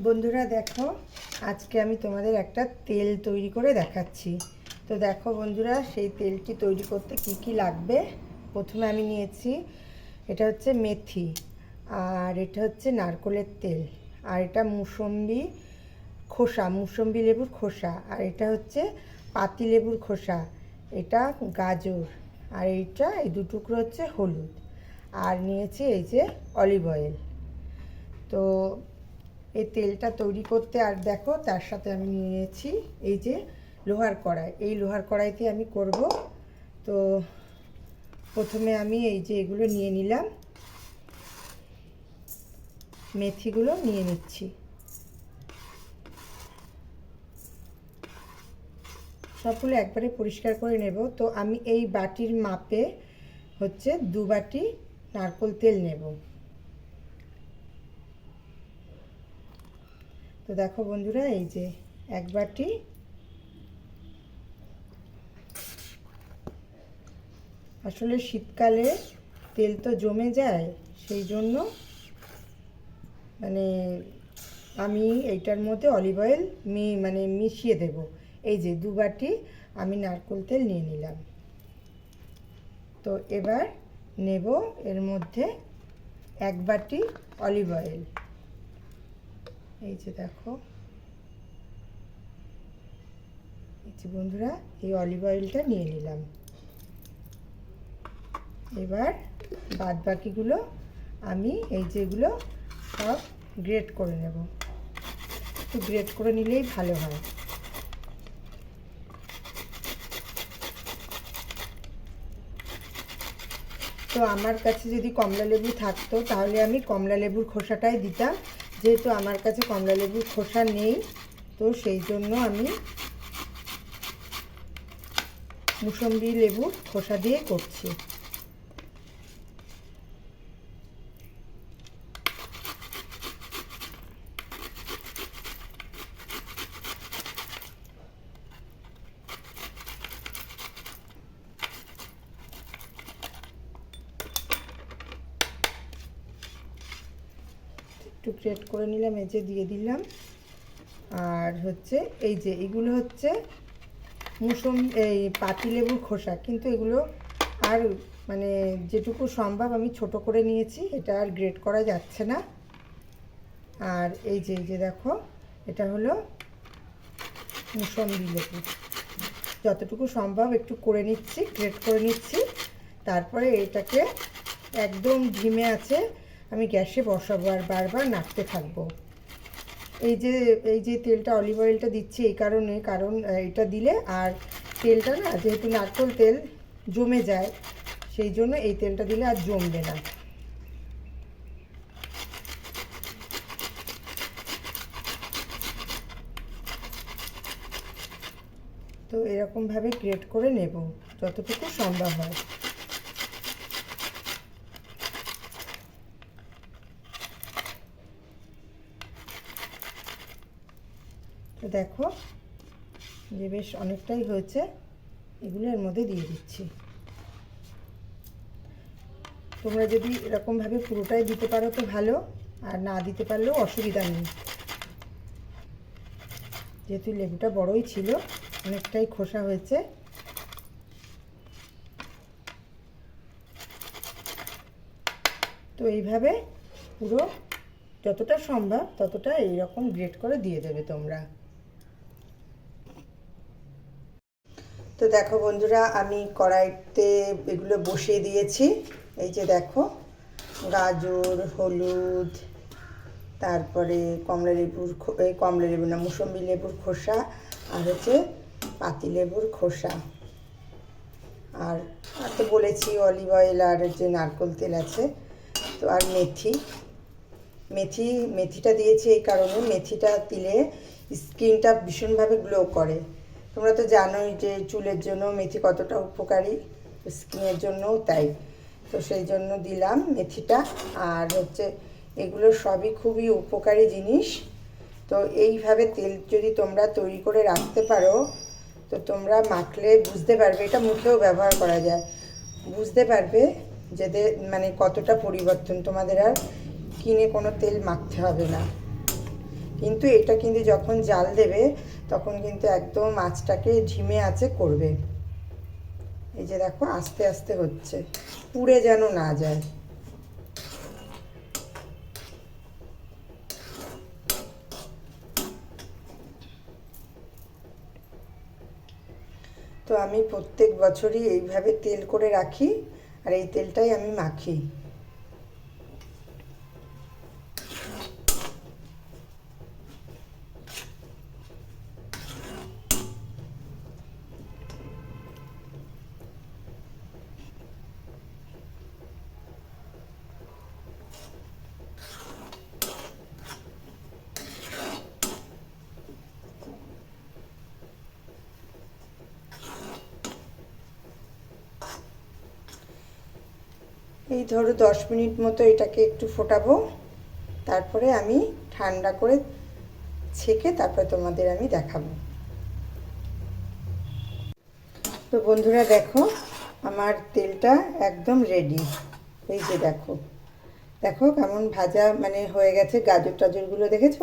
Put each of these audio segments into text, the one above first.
বন্ধুরা দেখো, আজকে আমি তোমাদের একটা তেল তৈরি করে দেখাচ্ছি। তো দেখো বন্ধুরা, সেই তেলটি তৈরি করতে কি কি লাগবে? প্রথমে আমি নিয়েছি, এটা হচ্ছে মেথি আর এটা হচ্ছে নারকোলের তেল আর এটা মুসম্বি খোসা, মুসম্বি লেবুর খোসা আর এটা হচ্ছে পাতি লেবুর খোসা, এটা গাজর আর এইটা, এই দুটুকরো হচ্ছে হলুদ। আর নিয়েছি এই যে অলিভ অয়েল। তো এই তেলটা তৈরি করতে, আর দেখো তার সাথে আমি নিয়েছি এই যে লোহার কড়াই। এই লোহার কড়াইতে আমি করব। তো প্রথমে আমি এই যে এগুলো নিয়ে নিলাম। মেথিগুলো নিয়ে নিচ্ছি। সবগুলো একবারে পরিষ্কার করে নেব। তো আমি এই বাটির মাপে হচ্ছে দু বাটি নারকোল তেল নেব। তো দেখো বন্ধুরা, এই যে এক বাটি আসলে শীতকালে তেল তো জমে যায়, সেই জন্য মানে আমি এইটার মধ্যে অলিভ অয়েল মি মানে মিশিয়ে দেব। এই যে দু বাটি আমি নারকোল তেল নিয়ে নিলাম। তো এবার নেব এর মধ্যে এক বাটি অলিভ অয়েল। এই যে দেখো। এই যে বন্ধুরা, এই অলিভ অয়েলটা নিয়ে নিলাম। এবার বাদ বাকিগুলো আমি এই যেগুলো সব গ্রেট করে নেব। একটু গ্রেট করে নিলেই ভালো হয়। তো আমার কাছে যদি কমলা লেবু থাকতো, তাহলে আমি কমলা লেবুর খোসাটাই দিতাম। যেহেতু আমার কাছে কমলা লেবুর খোসা নেই, তো সেই জন্য আমি মুসম্বি লেবু খোসা দিয়ে করছি। একটু গ্রেট করে নিলাম, এই যে দিয়ে দিলাম। আর হচ্ছে এই যে, এগুলো হচ্ছে মুসম, এই পাতিলেবুর খোসা। কিন্তু এগুলো আর মানে যেটুকু সম্ভব আমি ছোট করে নিয়েছি, এটা আর গ্রেট করা যাচ্ছে না। আর এই যে এই যে দেখো, এটা হলো মুসম্বি লেবু। যতটুকু সম্ভব একটু করে নিচ্ছি গ্রেট করে নিচ্ছি। তারপরে এটাকে একদম ধিমে আছে আমি গ্যাসে বসাবো আর বারবার নাড়তে থাকব। এই যে এই যে তেলটা অলিভ অয়েলটা দিচ্ছি এই কারণে, কারণ এটা দিলে আর তেলটা না, যেহেতু নারকোল তেল জমে যায়, সেই জন্য এই তেলটা দিলে আর জমবে না। তো এরকমভাবে গ্রেট করে নেব, যতটুকু সম্ভব হয়। তো দেখো, যে বেশ অনেকটাই হয়েছে, এগুলো এর মধ্যে দিয়ে দিচ্ছি। তোমরা যদি এরকমভাবে পুরোটাই দিতে পারো তো ভালো, আর না দিতে পারলেও অসুবিধা নেই। যেহেতু লেবুটা বড়ই ছিল, অনেকটাই খোসা হয়েছে। তো এইভাবে পুরো যতটা সম্ভব ততটা এইরকম গ্রেট করে দিয়ে দেবে তোমরা। তো দেখো বন্ধুরা, আমি কড়াইতে এগুলো বসিয়ে দিয়েছি। এই যে দেখো, গাজর, হলুদ, তারপরে কমলা লেবুর কমলা লেবু না, মুসম্বি লেবুর খোসা আর হচ্ছে পাতি লেবুর খোসা। আর আর তো বলেছি, অলিভ অয়েল আর যে নারকোল তেল আছে, তো আর মেথি। মেথি, মেথিটা দিয়েছি এই কারণে, মেথিটা দিলে স্কিনটা ভীষণভাবে গ্লো করে। তোমরা তো জানোই যে চুলের জন্য মেথি কতটা উপকারী, স্কিনের জন্যও তাই। তো সেই জন্য দিলাম মেথিটা। আর হচ্ছে এগুলো সবই খুবই উপকারী জিনিস। তো এইভাবে তেল যদি তোমরা তৈরি করে রাখতে পারো, তো তোমরা মাখলে বুঝতে পারবে, এটা মুখেও ব্যবহার করা যায়। বুঝতে পারবে যে মানে কতটা পরিবর্তন তোমাদের আর কিনে কোনো তেল মাখতে হবে না। কিন্তু এটা কিন্তু যখন জাল দেবে, তখন কিন্তু একদম মাছটাকে ঝিমে আছে করবে। এই যে দেখো, আস্তে আস্তে হচ্ছে। পুড়ে যেন না যায়। তো আমি প্রত্যেক বছরই এইভাবে তেল করে রাখি, আর এই তেলটাই আমি মাখি। এই ধরো দশ মিনিট মতো এটাকে একটু ফোটাবো। তারপরে আমি ঠান্ডা করে ছেঁকে তারপরে তোমাদের আমি দেখাবো। তো বন্ধুরা দেখো, আমার তেলটা একদম রেডি এই যে দেখো। দেখো কেমন ভাজা মানে হয়ে গেছে গাজর টাজরগুলো দেখেছ?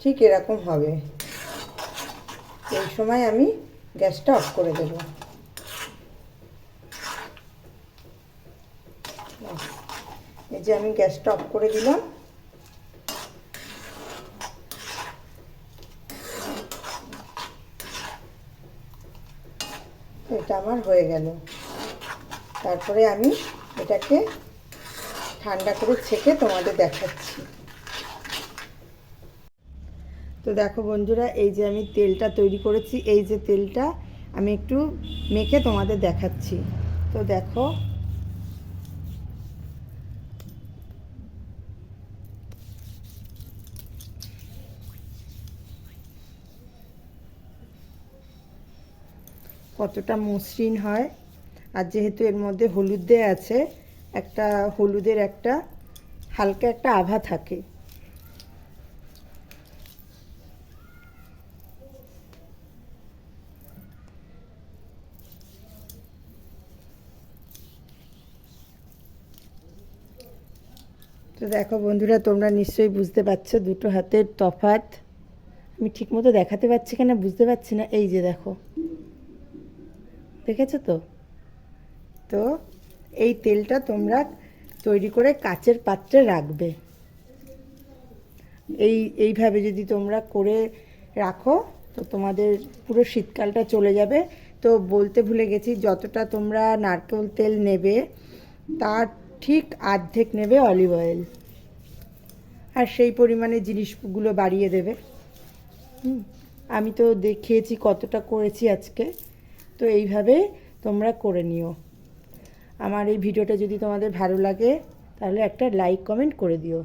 ঠিক এরকম হবে। এই সময় আমি গ্যাসটা অফ করে দেবো। এই যে আমি গ্যাসটা অফ করে দিলাম। এটা আমার হয়ে গেল। তারপরে আমি এটাকে ঠান্ডা করে ছেঁকে তোমাদের দেখাচ্ছি। তো দেখো বন্ধুরা, এই যে আমি তেলটা তৈরি করেছি, এই যে তেলটা আমি একটু মেখে তোমাদের দেখাচ্ছি। তো দেখো কতটা মসৃণ হয়। আর যেহেতু এর মধ্যে হলুদ দেওয়া আছে, একটা হলুদের একটা হালকা একটা আভা থাকে। তো দেখো বন্ধুরা, তোমরা নিশ্চয়ই বুঝতে পারছ দুটো হাতের তফাত আমি ঠিকমতো দেখাতে পারছি কেন বুঝতে পারছি না। এই যে দেখো। দেখেছ তো? তো এই তেলটা তোমরা তৈরি করে কাচের পাত্রে রাখবে। এই, এইভাবে যদি তোমরা করে রাখো, তো তোমাদের পুরো শীতকালটা চলে যাবে। তো বলতে ভুলে গেছি, যতটা তোমরা নারকেল তেল নেবে, তার ঠিক অর্ধেক নেবে অলিভ অয়েল। আর সেই পরিমাণে জিনিসগুলো বাড়িয়ে দেবে। আমি তো দেখিয়েছি কতটা করেছি আজকে। তো এইভাবে তোমরা করে নিও। আমার এই ভিডিওটা যদি তোমাদের ভালো লাগে, তাহলে একটা লাইক কমেন্ট করে দিও।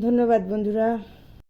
ধন্যবাদ বন্ধুরা।